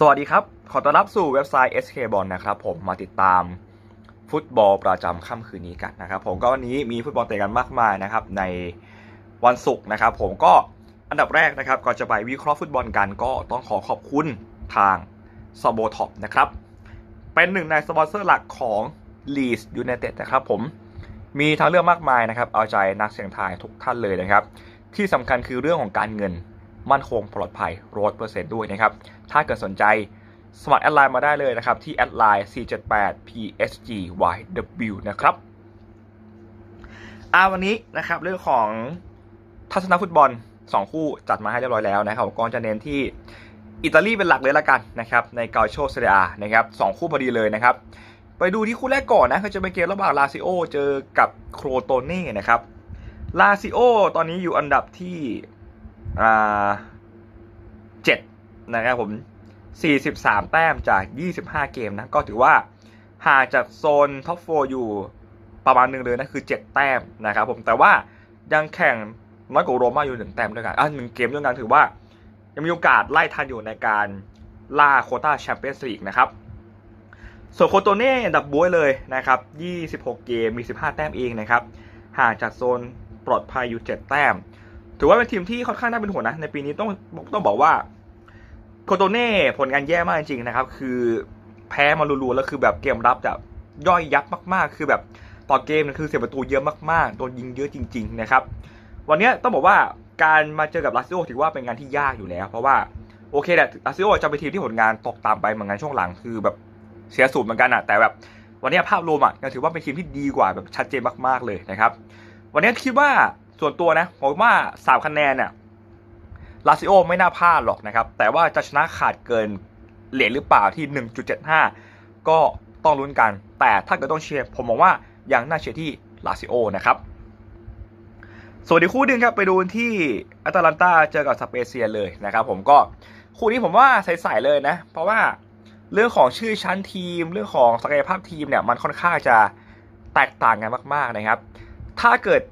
สวัสดีครับ ขอต้อนรับสู่เว็บไซต์ SK b a l l นะครับผมมาติดตามฟุตบอลประจำค่ำคืนนี้กันนะครับผมก็วันนี้มีฟุตบอลเตะกันมากมายนะครับในวันศุกร์นะครับผมก็อันดับแรกนะครับก่อนจะไปวิเคราะห์ฟุตบอลกันก็ต้องขอขอบคุณทาง s b o t o p นะครับเป็นหนึ่งในสปอนเซอร์หลักของ Leeds United นะครับผมมีทางเลือกมากมายนะครับเอาใจนักเสี่ยงทายทุกท่านเลยนะครับที่สำคัญคือเรื่องของการเงิน มั่นคงปลอดภัยร้อยเปอร์เซ็นต์ด้วยนะครับ ถ้าเกิดสนใจสมัครแอดไลน์มาได้เลยนะครับ ที่แอดไลน์ 478 psgyw นะครับอาวันนี้นะครับเรื่องของทัศนฟุตบอล 2 คู่จัดมาให้เรียบร้อยแล้วนะครับก็จะเน้นที่อิตาลีเป็นหลักเลยละกันนะครับในกาโชเซเรียนะครับสองคู่พอดีเลยนะครับ ไปดูที่คู่แรกก่อนนะก็จะเป็นเกมระหว่างลาซิโอเจอกับโครโตเน่นะครับลาซิโอตอนนี้อยู่อันดับที่ อ่าเจ็ดนะครับผม43แต้มจาก25เกมนะ ก็ถือว่าห่างจากโซนท็อปโฟอยู่ประมาณหนึ่งเลยนะ คือ7แต้มนะครับผมแต่ว่ายังแข่งน้อยกว่าโรม่าอยู่หนึ่งแต้มด้วยกันอะหนึ่งเกมด้วยกันถือว่า ยังมีโอกาสไล่ทันอยู่ในการล่าโคต้าแชมเปี้ยนส์ลีกนะครับ ส่วนโคโตเน่อันดับบวยเลยนะครับ 26 เกมมี 15 แต้มเองนะครับ ห่างจากโซนปลอดภัยอยู่ 7 แต้ม ถือว่าเป็นทีมที่ค่อนข้างน่าเป็นห่วงนะ ในปีนี้ต้องต้องบอกว่าโคโตเน่ผลงานแย่มากจริงๆนะครับ คือแพ้มารัวๆแล้วคือแบบเกมรับจะย่อยยับมากๆ คือแบบต่อเกมคือเสียประตูเยอะมากๆโดนยิงเยอะจริง ๆ นะครับ วันนี้ต้องบอกว่าการมาเจอกับลาซิโอถือว่าเป็นงานที่ยากอยู่แล้ว เพราะว่าโอเคแหละลาซิโอจะเป็นทีมที่ผลงานตกตามไปเหมือนกันช่วงหลังคือแบบเสียสูตรเหมือนกันอะแต่แบบวันนี้ภาพรวมอะยังถือว่าเป็นทีมที่ดีกว่าแบบชัดเจนมากๆเลยนะครับ วันนี้คิดว่า ส่วนตัวนะผมว่าสามคะแนนเนี่ยลาซิโอไม่น่าพลาดหรอกนะครับ แต่ว่าจะชนะขาดเกินเหรียญหรือเปล่าที่ 1.75 ก็ต้องลุ้นกัน แต่ถ้าเกิดต้องเชียร์ผมมองว่ายังน่าเชียร์ที่ลาซิโอนะครับส่วนอีกคู่หนึ่งครับไปดูที่แอตแลนตาเจอกับสเปเซียเลยนะครับผมก็คู่นี้ผมว่าใส่ๆเลยนะ เพราะว่าเรื่องของชื่อชั้นทีม เรื่องของศักยภาพทีมเนี่ยมันค่อนข้างจะแตกต่างกันมาก ๆนะครับ ถ้าเกิด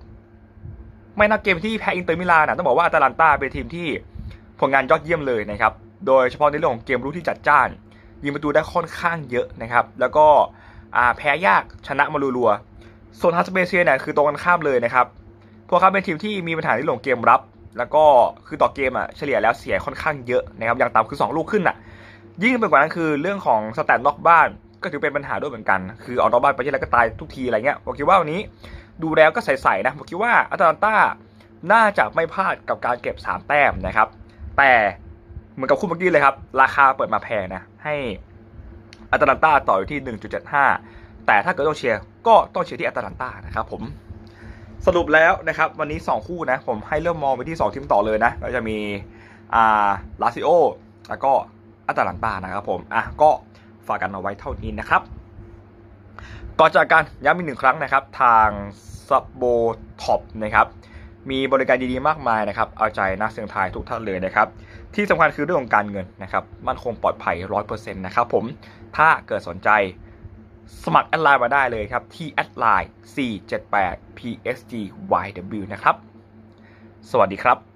ไม่นับเกมที่แพ้อินเตอร์มิลานนะต้องบอกว่าอาตาลันตาเป็นทีมที่ผลงานยอดเยี่ยมเลยนะครับ โดยเฉพาะในเรื่องของเกมรุกที่จัดจ้าน ยิงประตูได้ค่อนข้างเยอะนะครับ แล้วก็แพ้ยากชนะมารัวๆส่วนฮัสเปเซียเนี่ยคือตรงกันข้ามเลยนะครับ พวกเขาเป็นทีมที่มีปัญหาในเรื่องของเกมรับ แล้วก็คือต่อเกมอะเฉลี่ยแล้วเสียค่อนข้างเยอะนะครับ อย่างต่ำคือ 2 ลูกขึ้นอะ ยิ่งไปกว่านั้นคือเรื่องของสแตทนอกบ้านก็ถือเป็นปัญหาด้วยเหมือนกัน คือเอานอกบ้านไปที่ไรก็ตายทุกทีอะไรเงี้ยผมคิดว่าวันนี้ ดูแล้วก็ใส่ๆนะผมคิดว่าอาตาลันตาน่าจะไม่พลาดกับการเก็บ 3 แต้มนะครับ แต่เหมือนกับคู่เมื่อกี้เลยครับ ราคาเปิดมาแพงนะ ให้อาตาลันตาต่ออยู่ที่ 1.75 แต่ถ้าเกิดต้องเชียร์ก็ต้องเชียร์ที่อาตาลันตานะครับผมสรุปแล้วนะครับ วันนี้ 2 คู่นะ ผมให้เริ่มมองไปที่ 2 ทีมต่อเลยนะก็จะมีอ่าลาซิโอแล้วก็อาตาลันตานะครับผม อะ ก็ฝากกันเอาไว้เท่านี้นะครับ ก่อนจากกันย้ำอีกหนึ่งครั้งนะครับ ทางซับโบท็อปนะครับมีบริการดีๆ มากมายนะครับ เอาใจนักเสี่ยงทายทุกท่านเลยนะครับ ที่สำคัญคือเรื่องของการเงินนะครับ มั่นคงปลอดภัย100%นะครับผม ถ้าเกิดสนใจสมัครแอดไลน์มาได้เลยครับ ที่แอดไลน์478 psgyw นะครับ สวัสดีครับ